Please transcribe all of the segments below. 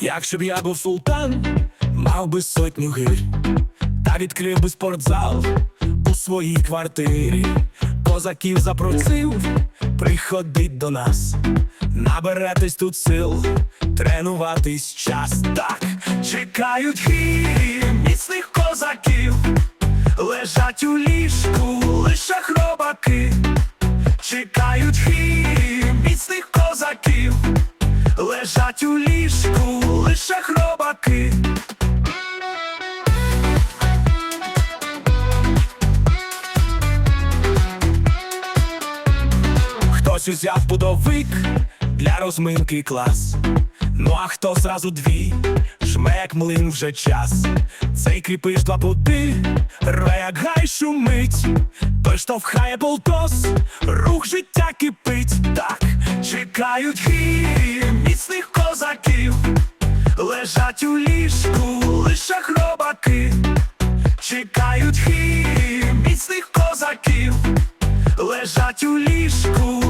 Якщо б я був султан, мав би сотню гир, та відкрив би спортзал у своїй квартирі. Козаків запросив, приходить до нас, наберетесь тут сил, тренуватись час. Так, чекають гірі міцних козаків, лежать у ліжку чекають гірі міцних козаків. Лежать у ліжку лише хробаки. Хтось узяв пудовик для розминки клас. Ну а хто зразу дві, жме як млин вже час. Цей кріпиш два пути, рве як гай шумить, штовхає болтос, рух життя кипить. Так, чекають хірі міцних козаків, лежать у ліжку лише хробаки, чекають хірі міцних козаків. Лежать у ліжку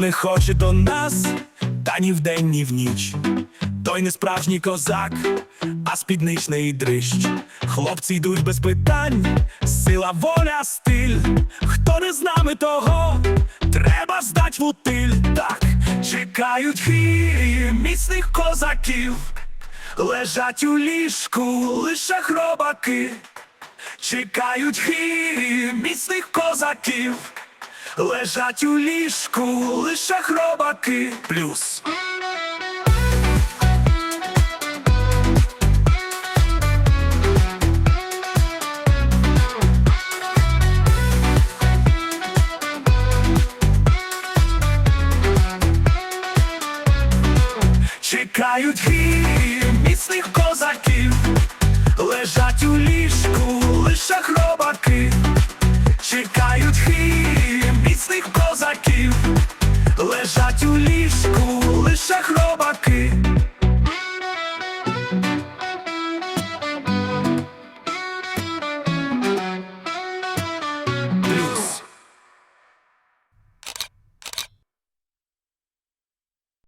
Не хоче до нас, та ні вдень, ні в ніч. Той не справжній козак, а спідничний дрищ. Хлопці йдуть без питань, сила, воля, стиль. Хто не з нами того, треба здать в утиль. Так, чекають хвірі міцних козаків, лежать у ліжку лише хробаки. Чекають хвірі міцних козаків лежать у ліжку, лише хробаки плюс. Чекають гір. tous